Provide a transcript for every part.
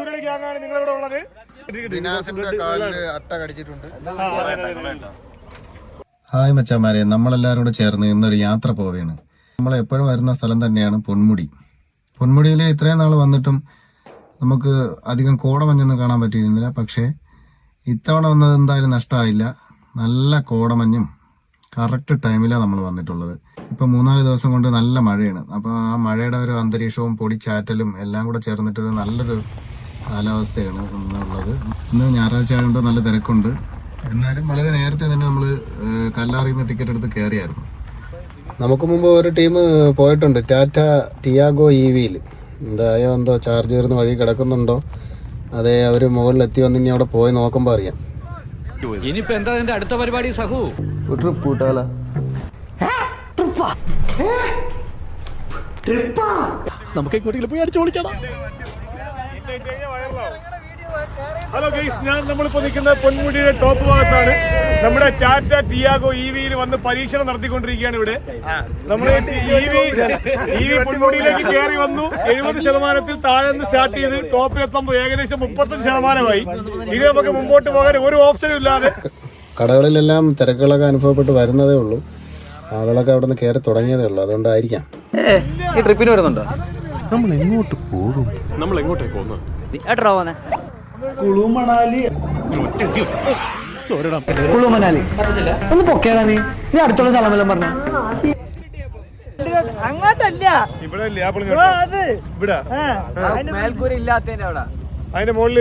ചുരുളി നിങ്ങൾ നിങ്ങളിവിടെ ഉള്ളത്. ദിനാസിന്റെ കാലിൽ അട്ട കടിച്ചിട്ടുണ്ട്. ഹായ് മച്ചാമാരെ നമ്മളെല്ലാവരും കൂടെ ചേർന്ന് ഇന്നൊരു യാത്ര പോവുകയാണ്. നമ്മൾ എപ്പോഴും വരുന്ന സ്ഥലം തന്നെയാണ് പൊന്മുടി. പൊന്മുടിയിൽ ഇത്രയും നാൾ വന്നിട്ടും നമുക്ക് അധികം കോടമഞ്ഞൊന്നും കാണാൻ പറ്റിയിരുന്നില്ല. പക്ഷേ ഇത്തവണ വന്നത് എന്തായാലും നഷ്ടമായില്ല. നല്ല കോടമഞ്ഞും കറക്റ്റ് ടൈമിലാണ് നമ്മൾ വന്നിട്ടുള്ളത്. ഇപ്പം മൂന്നാൽ ദിവസം കൊണ്ട് നല്ല മഴയാണ്. അപ്പോൾ ആ മഴയുടെ ഒരു അന്തരീക്ഷവും പൊടിച്ചാറ്റലും എല്ലാം കൂടെ ചേർന്നിട്ടൊരു നല്ലൊരു കാലാവസ്ഥയാണ് ഇന്നുള്ളത്. ഇന്ന് ഞായറാഴ്ച ആയതുകൊണ്ട് നല്ല തിരക്കുണ്ട്. എന്നാലും വളരെ നേരത്തെ തന്നെ നമ്മൾ കല്ലാറിൽ നിന്ന് ടിക്കറ്റ് എടുത്ത് കയറിയായിരുന്നു നമുക്ക് മുമ്പ് ഒരു ടീം പോയിട്ടുണ്ട്. ടാറ്റ ടിയാഗോ ഇ വിയിൽ. എന്തായോ എന്തോ ചാർജ് കയറുന്ന വഴി കിടക്കുന്നുണ്ടോ? അതെ അവർ മുകളിൽ എത്തി വന്ന് ഇനി അവിടെ പോയി നോക്കുമ്പോൾ അറിയാം. ഇനിയിപ്പോ എന്താ അടുത്ത പരിപാടി സഹു? ട്രിപ്പ് കൂട്ടാല? നമുക്ക് എങ്ങോട്ടെങ്കിലും പോയി അടിച്ചു പൊളിക്കണം. ഹലോ ഗൈസ് ഞാൻ നമ്മളിപ്പോ നിൽക്കുന്ന പൊന്മുടിയുടെ ടോപ്പ് ഭാഗത്താണ്. നമ്മുടെ ടാറ്റ ടിയാഗോ ഇ വിയിൽ വന്ന് പരീക്ഷണം നടത്തിക്കൊണ്ടിരിക്കുകയാണ് ഇവിടെ. നമ്മൾ ഇ വി ഇ വി പൊന്മുടിയിലേക്ക് കയറി വന്നു. എഴുപത് ശതമാനത്തിൽ താഴെ നിന്ന് സ്റ്റാർട്ട് ചെയ്ത് ടോപ്പിൽ ടോപ്പിലെത്തുമ്പോൾ ഏകദേശം മുപ്പത്തഞ്ച് ശതമാനമായി. ഇനി നമുക്ക് മുമ്പോട്ട് പോകാൻ ഒരു ഓപ്ഷനും ഇല്ലാതെ. കടകളിലെല്ലാം തിരക്കുകളൊക്കെ അനുഭവപ്പെട്ട് വരുന്നതേ ഉള്ളൂ. ആളുകളൊക്കെ അവിടെ നിന്ന് കയറി തുടങ്ങിയതേ ഉള്ളൂ. അതുകൊണ്ടായിരിക്കാം. ഈ ട്രിപ്പിന് വരുന്നുണ്ടോ? എത്ര പോന്നെ കുളു മണാലി. കുളു മണാലി. ഒന്ന് പൊക്കേടാ നീ. നീ അടുത്തുള്ള സ്ഥലമെല്ലാം പറഞ്ഞ. അങ്ങോട്ടല്ല. ഇവിടെ മേൽക്കൂര ഇല്ലാത്തതിന്റെ അവിടെ. അതിന്റെ മുകളിൽ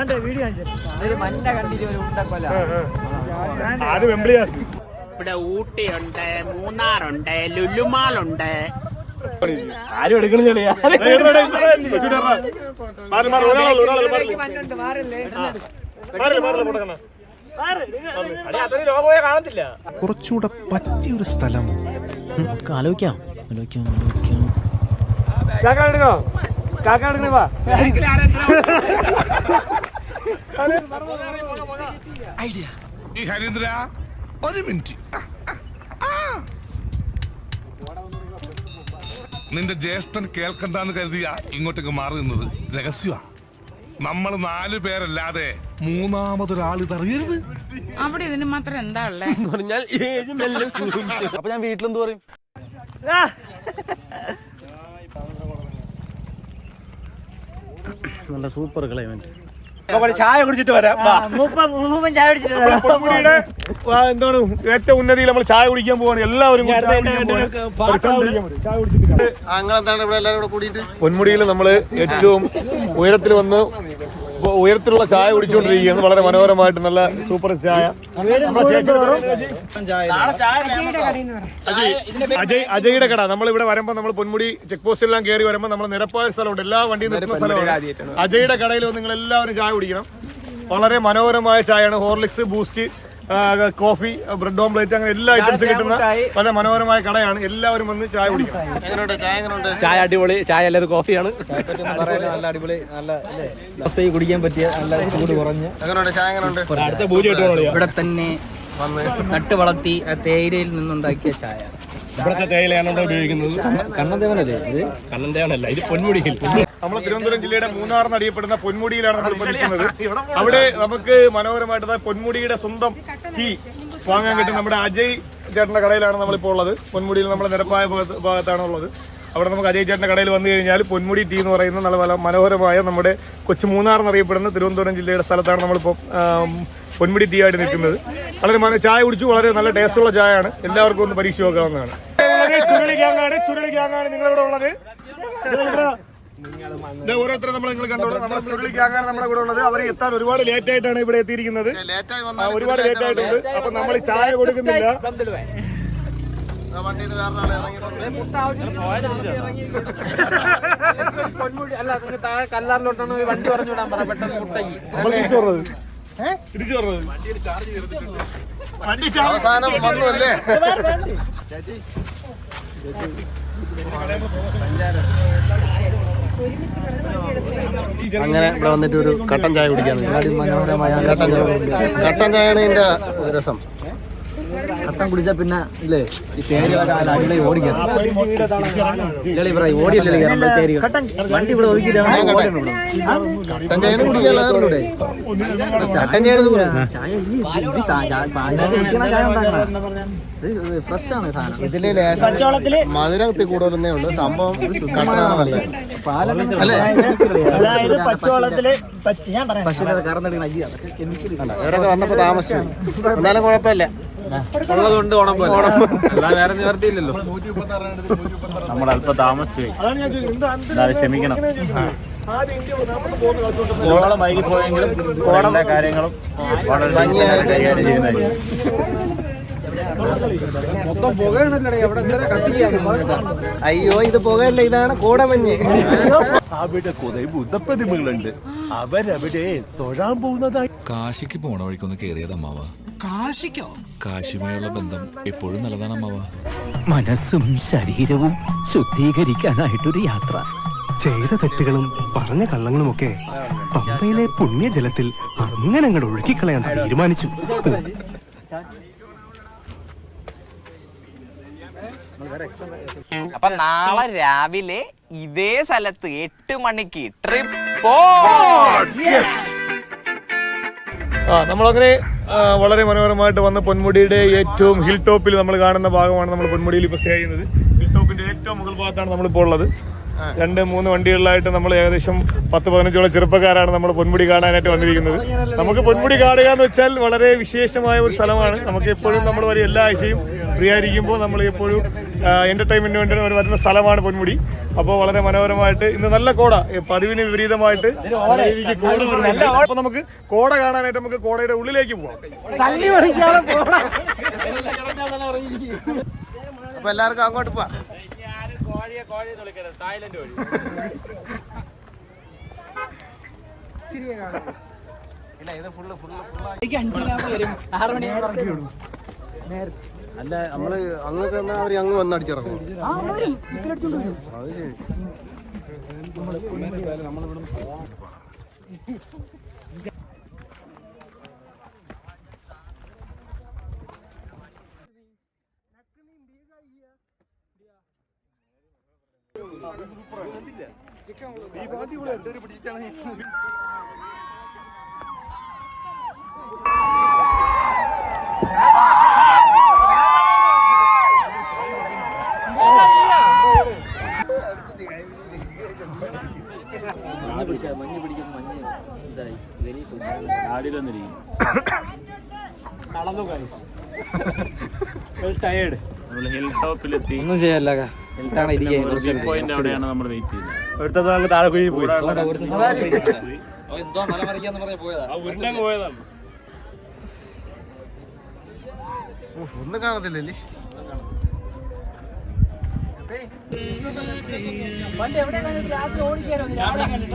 അത് ഇവിടെ ഊട്ടിയുണ്ട് മൂന്നാറുണ്ട് ലുലുമാളുണ്ട്. ആരും എടുക്കണില്ല കുറച്ചുകൂടെ പറ്റിയൊരു സ്ഥലം. ആലോചിക്കാം. ആലോചിക്കാം ആലോചിക്കാം. കാക്കാടുക്കോ കാക്കാടുക്കണേ വാ ഈ ഹരീന്ദ്ര ഒരു മിനിറ്റ്. നിന്റെ ജ്യേഷ്ഠൻ കേൾക്കണ്ടെന്ന് കരുതിയാ ഇങ്ങോട്ടേക്ക് മാറി നിന്നത് രഹസ്യമാ. നമ്മൾ നാലു പേരല്ലാതെ മൂന്നാമതൊരാൾ ഇതറിയരുത്. അവിടെ ഇതിന് മാത്രം എന്താ ഉള്ളേ? അപ്പൊ ഞാൻ വീട്ടിലെന്ത് പറയും? നല്ല സൂപ്പർ ക്ലൈമറ്റ് ചായ കുടിച്ചിട്ട് വരാം. ചായ കുടിച്ചിട്ട് പൊന്മുടിയുടെ ആ, എന്താണ് ഏറ്റവും ഉന്നതിയിൽ നമ്മൾ ചായ കുടിക്കാൻ പോവാണ്. എല്ലാവരും കൂടി ചായ കുടിക്കാൻ പോവാണ്. ഒരു ചായ കുടിക്കാൻ വരും. ചായ കുടിച്ചിട്ട് എന്താണ് ഇവിടെ എല്ലാവരും കൂടെ കൂടിയിട്ട്? പൊന്മുടിയിൽ നമ്മൾ ഏറ്റവും ഉയരത്തിൽ വന്ന് ഉയരത്തിലുള്ള ചായ കുടിച്ചുകൊണ്ടിരിക്കുകയാണ്. വളരെ മനോഹരമായിട്ട് നല്ല സൂപ്പർ ചായ. അജയ് അജയ് അജയുടെ കട. നമ്മൾ ഇവിടെ വരുമ്പോൾ നമ്മൾ പൊന്മുടി ചെക്ക് പോസ്റ്റ് എല്ലാം കയറി വരുമ്പോൾ നമ്മൾ നിരപ്പായ സ്ഥലമുണ്ട്. എല്ലാ വണ്ടിയും നിർത്തുന്ന സ്ഥലമാണ്. അജയുടെ കടയിൽ നിങ്ങൾ എല്ലാവരും ചായ കുടിക്കണം. വളരെ മനോഹരമായ ചായയാണ്. Horlicks Boost. Coffee bread omelette അങ്ങനെ എല്ലാ ഐറ്റംസും കിട്ടുന്ന വളരെ മനോഹരമായ കടയാണ്. എല്ലാവരും വന്ന് ചായ കുടിക്കും. ചായ അടിപൊളി. ചായ അല്ലാതെ കോഫിയാണ്. നല്ല അടിപൊളി നല്ല കുടിക്കാൻ പറ്റിയ നല്ല ചൂട് കുറഞ്ഞ്. ഇവിടെ തന്നെ നട്ട് വളർത്തി തേയിലയിൽ നിന്നുണ്ടാക്കിയ ചായ. ഇവിടുത്തെ തേയിലയാണ് ഇവിടെ ഉപയോഗിക്കുന്നത്. കണ്ണന്തേവനല്ലേ ഇത്? കണ്ണന്തേവനല്ല ഇത് പൊന്മുടിയിൽ. നമ്മൾ തിരുവനന്തപുരം ജില്ലയുടെ മൂന്നാർ എന്നറിയപ്പെടുന്ന പൊന്മുടിയിലാണ് നമ്മൾ പഠിക്കുന്നത് അവിടെ നമുക്ക് മനോഹരമായിട്ട് പൊന്മുടിയുടെ സ്വന്തം ടീ വാങ്ങാൻ കിട്ടും. നമ്മുടെ അജയ് ചേട്ടന്റെ കടയിലാണ് നമ്മളിപ്പോൾ ഉള്ളത്. പൊന്മുടിയിൽ നമ്മുടെ നിരപ്പായ ഭാഗത്താണ് ഉള്ളത് അവിടെ നമുക്ക് അജയ് ചേട്ടന്റെ കടയിൽ വന്നു കഴിഞ്ഞാൽ പൊന്മുടി ടീ എന്ന് പറയുന്ന നല്ല മനോഹരമായ നമ്മുടെ കൊച്ചു മൂന്നാർ എന്നറിയപ്പെടുന്ന തിരുവനന്തപുരം ജില്ലയുടെ സ്ഥലത്താണ് നമ്മളിപ്പോൾ പൊന്മുടി ടീ ആയിട്ട് നിൽക്കുന്നത്. വളരെ മന- ചായ കുടിച്ചു വളരെ നല്ല ടേസ്റ്റുള്ള ചായയാണ്. എല്ലാവർക്കും ഒന്ന് പരീക്ഷ നോക്കാവുന്നതാണ് ചുരുളി ഗ്യാങ്ങാണ് ചുരുളി ഗ്യാങ്ങാണ് നിങ്ങളിവിടെ ഉള്ളത്. ഓരോരുത്തരും നമ്മൾ നിങ്ങൾ കണ്ടോളൂ. നമ്മുടെ ചുരുളി ഗ്യാങ്ങാണ് നമ്മുടെ കൂടെ ഉള്ളത്. അവർ എത്താൻ ഒരുപാട് ലേറ്റ് ആയിട്ടാണ് ഇവിടെ എത്തിയിരിക്കുന്നത്. ഒരുപാട് ലേറ്റ് ആയിട്ടുണ്ട് അപ്പൊ നമ്മൾ ചായ കൊടുക്കുന്നില്ല. വണ്ടിയിൽ വേറെ പൊന്മുടി അല്ല താഴെ കല്ലാറിലോട്ടാണ് വണ്ടി പറഞ്ഞു വിടാൻ പറ പെട്ടെന്ന് മുട്ടങ്ങി നമ്മൾ തിരിച്ചു പറഞ്ഞത് അവസാനം വന്നു അല്ലേ? അങ്ങനെ ഇവിടെ വന്നിട്ട് ഒരു കട്ടൻ ചായ കുടിക്കാൻ മനോഹരമായ കട്ടൻ ചായ. കട്ടൻ ചായയാണ് ഇതിന്റെ രസം. കട്ടൻ കുടിച്ചാ പിന്നെ ഇല്ലേ ഈ തേരികളൊക്കെ അടിപൊളി ഓടിക്കാം. ഇല്ലേ പറയും ഓടിയല്ലേ കയറുമ്പോ വണ്ടി ഇവിടെ ഒതുക്കിയിട്ടാണ് ഫ്രഷ് ആണ് സാധനം. ഇതിലെ ലേശം മധുരത്തിൽ കൂടുതലേ ഉള്ളൂ. സംഭവം? അതായത് പച്ചവെള്ളത്തിൽ പച്ച- ഞാൻ പറയാം. പക്ഷേ അത് കറന്നെടുക്കുന്ന അയ്യ അതൊക്കെ കെമിക്കൽ ഇവരൊക്കെ വന്നപ്പോ താമസിച്ചു. എന്നാലും കുഴപ്പമില്ല. ഉള്ളതുകൊണ്ട് ഓണം പോലെ. അല്ലാതെ വേറെ നിവർത്തിയില്ലല്ലോ. നമ്മൾ അല്പം താമസിച്ചു ക്ഷമിക്കണം. കോളം വൈകി പോയെങ്കിലും കാര്യങ്ങളും വളരെ കൈകാര്യം ചെയ്യുന്നതായിരിക്കും അയ്യോ ഇത് പുകയല്ല ഇതാണ് കോടമഞ്ഞ്. അവിടെ കുറെ ബുദ്ധപ്രതിമകളുണ്ട് അവരവിടെ തൊഴാൻ പോകുന്നതായി. കാശിക്ക് പോണ വഴിക്കൊന്ന് കേറിയത് അമ്മാവ കാശിക്കോ? കാശിയുമായുള്ള ബന്ധം എപ്പോഴും നല്ലതാണ് അമ്മാവ. മനസ്സും ശരീരവും ശുദ്ധീകരിക്കാനായിട്ടൊരു യാത്ര. ചെയ്ത തെറ്റുകളും പറഞ്ഞ കള്ളങ്ങളുമൊക്കെ പമ്പയിലെ പുണ്യജലത്തിൽ അങ്ങനെ അങ്ങോട്ട് ഒഴുക്കിക്കളയാൻ തീരുമാനിച്ചു. അപ്പൊ നാളെ രാവിലെ ഇതേ സ്ഥലത്ത് എട്ട് മണിക്ക് ട്രിപ്പ് ആ നമ്മളങ്ങനെ വളരെ മനോഹരമായിട്ട് വന്ന പൊന്മുടിയുടെ ഏറ്റവും ഹിൽ ടോപ്പിൽ നമ്മൾ കാണുന്ന ഭാഗമാണ് നമ്മൾ പൊന്മുടിയിൽ ഇപ്പോൾ സ്റ്റേ ചെയ്യുന്നത്. ഹിൽ ടോപ്പിന്റെ ഏറ്റവും മുകൾ ഭാഗത്താണ് നമ്മളിപ്പോൾ ഉള്ളത്. രണ്ട് മൂന്ന് വണ്ടികളിലായിട്ട് നമ്മൾ ഏകദേശം പത്ത് പതിനഞ്ചോളം ചെറുപ്പക്കാരാണ് നമ്മൾ പൊന്മുടി കാണാനായിട്ട് വന്നിരിക്കുന്നത്. നമുക്ക് പൊന്മുടി കാണുക എന്ന് വെച്ചാൽ വളരെ വിശേഷമായ ഒരു സ്ഥലമാണ്. നമുക്ക് എപ്പോഴും നമ്മൾ വരെ എല്ലാ ആഴ്ചയും. ഫ്രീ ആയിരിക്കുമ്പോൾ നമ്മൾ എപ്പോഴും എന്റർടൈൻമെന്റിന് വേണ്ടി വരുന്ന സ്ഥലമാണ് പൊന്മുടി. അപ്പോൾ വളരെ മനോഹരമായിട്ട് ഇന്ന് നല്ല കോട പതിവിന് വിപരീതമായിട്ട്. അപ്പോൾ നമുക്ക് കോട കാണാനായിട്ട് നമുക്ക് കോടയുടെ ഉള്ളിലേക്ക് പോവാം. എല്ലാവർക്കും അങ്ങോട്ട് പോവാം. ഇല്ല ഇത് ഫുള്ള് ഫുള്ള് അല്ല നമ്മൾ അങ്ങ് ചെന്നാ അവർ അങ്ങ് വന്ന് അടിച്ചിറങ്ങും അത് ശരി. മഞ്ഞ് മഞ്ഞ് പിടിക്കുമ്പോൾ മഞ്ഞ് ഇതായി. വെരി ഹിൽ ടോപ്പിലെത്തി ഒന്നും ചെയ്യല്ല ഹെൽത്താണ് ഇരിക്കുക പോയിന്റ് അവിടെയാണ് നമ്മൾ വെയിറ്റ് ചെയ്യുന്നത് ഇവിടുത്തെ നമ്മൾ താഴെ കുഴി പോയി. എന്തോ മല മറിക്കാന്ന് പറഞ്ഞ പോയതാ. ഉരുണ്ടങ്ങ് പോയതാണ്. ഉഫ്, ഒന്നും കാണത്തില്ലല്ലേ?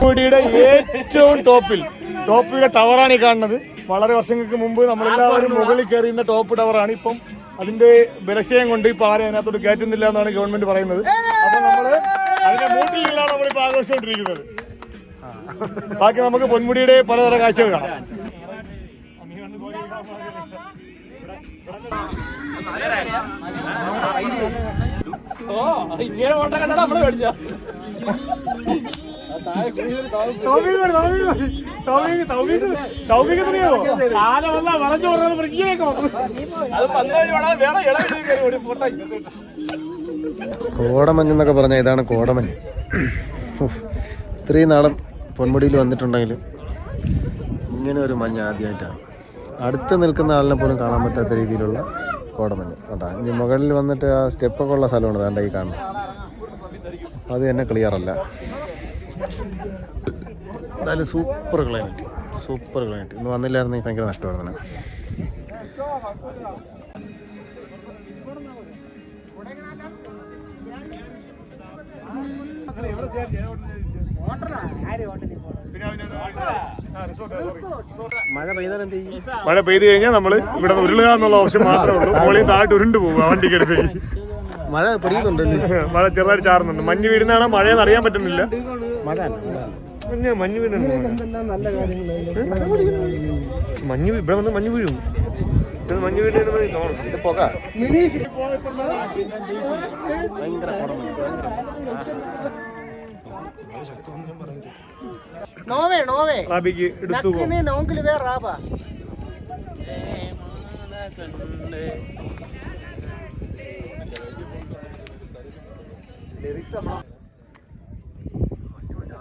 പൊന്മുടിയുടെ ഏറ്റവും ടോപ്പിൽ. ടോപ്പിയുടെ ടവറാണ് ഈ കാണുന്നത്. വളരെ വർഷങ്ങൾക്ക് മുമ്പ് നമ്മളെല്ലാവരും മുകളിൽ കയറിയുന്ന ടോപ്പ് ടവറാണ്. ഇപ്പം അതിന്റെ ബലക്ഷയം കൊണ്ട് ഇപ്പൊ ആരും അതിനകത്തോട്ട് കയറ്റുന്നില്ല എന്നാണ് ഗവൺമെന്റ് പറയുന്നത്. അപ്പൊ നമ്മൾ അതിന്റെ മൂട്ടിലാണ് നമ്മളിപ്പോ ആഘോഷിച്ചുകൊണ്ടിരിക്കുന്നത്. ബാക്കി നമുക്ക് പൊന്മുടിയുടെ പലതരം കാഴ്ചകൾ കാണാം. ഇങ്ങനെ ഓട്ടം കണ്ടാ നമ്മൾ മേടിച്ച വളഞ്ഞു പറഞ്ഞത് വൃത്തിയേക്കോ. അത് വേണം പോട്ടെ. കോടമഞ്ഞ് എന്നൊക്കെ പറഞ്ഞാൽ ഇതാണ് കോടമഞ്ഞ്. ഉഫ്. ഇത്രയും നാളും പൊന്മുടിയിൽ വന്നിട്ടുണ്ടെങ്കിലും ഇങ്ങനെ ഒരു മഞ്ഞ് ആദ്യമായിട്ടാണ് അടുത്ത് നിൽക്കുന്ന ആളിനെ പോലും കാണാൻ പറ്റാത്ത രീതിയിലുള്ള കോടമഞ്ഞ് കേട്ടോ ഇനി മുകളിൽ വന്നിട്ട് ആ സ്റ്റെപ്പൊക്കെ ഉള്ള സ്ഥലമാണ് വേണ്ട ഈ കാണുന്നത് അത് തന്നെ ക്ലിയർ അല്ല. എന്തായാലും സൂപ്പർ ക്ലൈമറ്റ് സൂപ്പർ ക്ലൈമറ്റ് ഇന്ന് വന്നില്ലായിരുന്നെങ്കിൽ ഭയങ്കര നഷ്ടമായിരുന്നു. മഴ പെയ്താൽ എന്ത് ചെയ്യും മഴ പെയ്തു കഴിഞ്ഞാൽ നമ്മൾ ഇവിടെ ഉരുളുക എന്നുള്ള ഓപ്ഷൻ മാത്രമേ ഉള്ളൂ. മുകളിൽ താഴോട്ട് ഉരുണ്ട് പോകും വണ്ടിക്ക് എടുത്ത് മഴ പെയ്യുന്നുണ്ടല്ലേ മഴ ചെറുതായി ചാറുന്നുണ്ട്. മഞ്ഞ് വീടുന്നതാണ് മഴയെന്ന് അറിയാൻ പറ്റുന്നില്ല. മഞ്ഞ മഞ്ഞ് വീഴുന്നുണ്ട് മഞ്ഞ് ഇവിടെ വന്ന് മഞ്ഞ് വീഴും. ഇത് മഞ്ഞ് വീട് തോന്നുന്നു ഇത് പുക. ഭയങ്കര നോവേ നോവേ റാബിക്ക് എടുത്തു പോകും നക്കിനെ നോങ്കിൽ വേ റാബ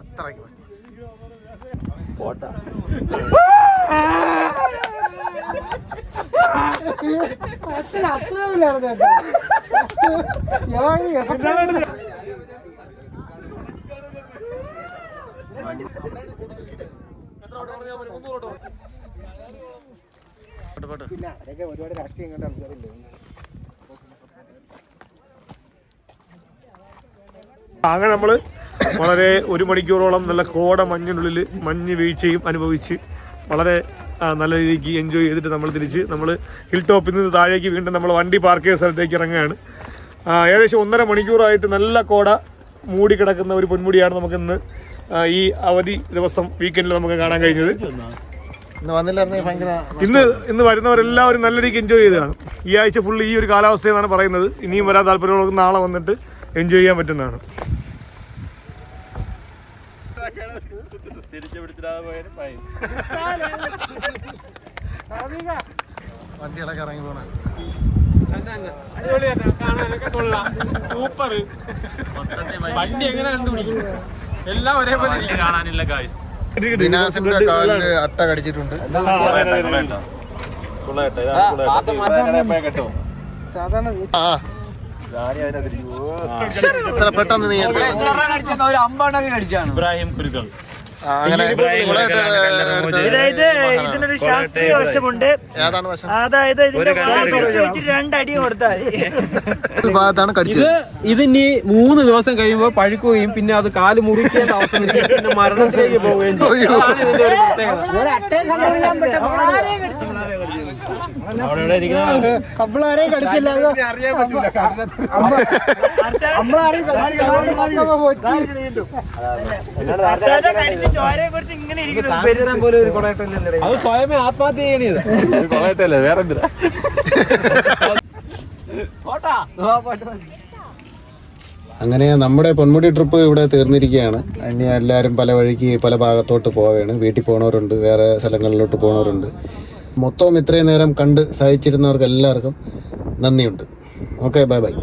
അത്രയ്ക്ക് മഞ്ഞ്. അത്ര അത്രയില്ലായിരുന്നു കേട്ടോ. ഞാൻ effect പിന്നെ അവരൊക്കെ ഒരുപാട് രാഷ്ട്രീയം കണ്ട ആൾക്കാരില്ലേ? അങ്ങനെ നമ്മൾ വളരെ ഒരു മണിക്കൂറോളം നല്ല കോട മഞ്ഞിനുള്ളിൽ മഞ്ഞ് വീഴ്ചയും അനുഭവിച്ച് വളരെ നല്ല രീതിക്ക് എൻജോയ് ചെയ്തിട്ട് നമ്മൾ തിരിച്ച് നമ്മൾ ഹിൽ ടോപ്പിൽ നിന്ന് താഴേക്ക് വീണ്ടും നമ്മൾ വണ്ടി പാർക്ക് ചെയ്ത സ്ഥലത്തേക്ക് ഇറങ്ങുകയാണ്. ഏകദേശം ഒന്നര മണിക്കൂറായിട്ട് നല്ല കോട മൂടിക്കിടക്കുന്ന ഒരു പൊന്മുടിയാണ് നമുക്കിന്ന് ഈ അവധി ദിവസം വീക്കെൻഡിൽ നമുക്ക് കാണാൻ കഴിഞ്ഞത്. ഇന്ന് ഇന്ന് ഇന്ന് വരുന്നവരെല്ലാവരും നല്ല രീതിക്ക് എൻജോയ് ചെയ്തതാണ് ഈ ആഴ്ച ഫുള്ള് ഈ ഒരു കാലാവസ്ഥയെന്നാണ് പറയുന്നത്. ഇനിയും വരാൻ താല്പര്യമുള്ളവർക്ക് നാളെ വന്നിട്ട് എൻജോയ് ചെയ്യാൻ പറ്റുന്നതാണ് വണ്ടികളൊക്കെ ഇറങ്ങി പോണ. സൂപ്പർ. വണ്ടി എങ്ങനെ കണ്ടുപിടിക്കും എല്ലാം ഒരേപോലെ കാണാനില്ല ഗായ്സ് ദിനാസിന്റെ കാലിൽ അട്ട കടിച്ചിട്ടുണ്ട്. ആ. ഇത്ര പെട്ടെന്ന് നീ എന്ത്? ഒരു അമ്പണ്ണൊക്കെ കടിച്ചാണ്. ഇബ്രാഹിം കുരുക്കൾ. അങ്ങനെ ഇതിനൊരു ശാസ്ത്രീയ വശമുണ്ട്. അതായത് ഇതിന്റെ രണ്ടടി കൊടുത്താൽ ഇത് ഇനി മൂന്ന് ദിവസം കഴിയുമ്പോൾ പഴുക്കുകയും പിന്നെ അത് കാൽ മുറിക്കേണ്ട അവസ്ഥ പിന്നെ മരണത്തിലേക്ക് പോവുകയും ചെയ്യും. ഒരു കൊടയട്ടല്ലേ അത് സ്വയമേ ആത്മഹത്യ ചെയ്യണത്. അങ്ങനെ നമ്മുടെ പൊന്മുടി ട്രിപ്പ് ഇവിടെ തീർന്നിരിക്കുകയാണ്. ഇനി എല്ലാവരും പല വഴിക്ക് പല ഭാഗത്തോട്ട് പോവുകയാണ് വീട്ടിൽ പോണവരുണ്ട് വേറെ സ്ഥലങ്ങളിലോട്ട് പോണവരുണ്ട്. മൊത്തം ഇത്രയും നേരം കണ്ട് സഹിച്ചിരുന്നവർക്ക് എല്ലാവർക്കും നന്ദിയുണ്ട്. Okay bye bye